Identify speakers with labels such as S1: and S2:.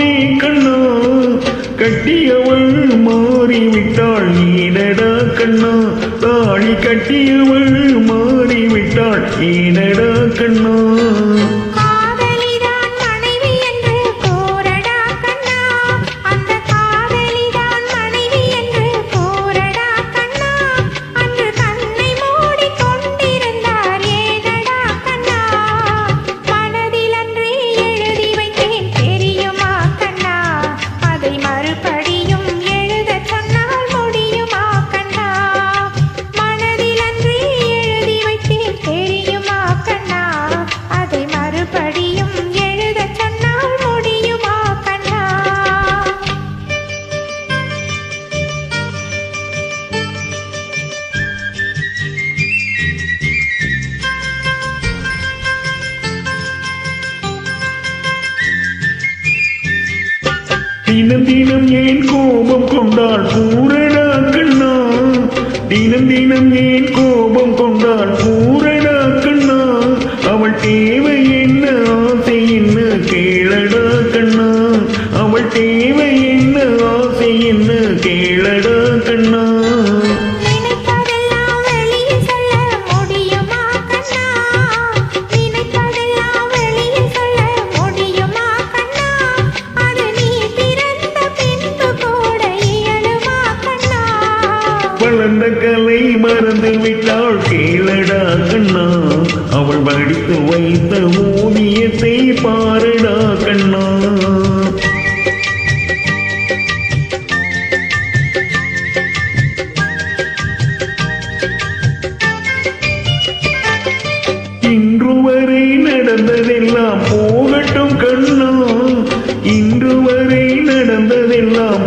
S1: காணுமே கண்ணா கட்டியவள் மாறிவிட்டாள். ஈனடா கண்ணா தாழி கட்டியவள் மாறிவிட்டாள். ஈனடா கண்ணா. தினம் ஏன் கோபம் கொண்டாள் பூரணா கண்ணா? தினம் தினம் ஏன் கோபம் கொண்டாள் பூரணா கண்ணா? அவள் தேவை என்ன? ஆசை என்ன? கேளடா கண்ணா. அவள் தேவை என்ன? ஆசை என்ன? கேளடா கண்ணா. விட்டாள் கண்ணா. அவள் வடித்து வைத்த ஓவியத்தை பாருடா கண்ணா. இன்று வரை நடந்ததெல்லாம் போகட்டும் கண்ணா. இன்று வரை நடந்ததெல்லாம்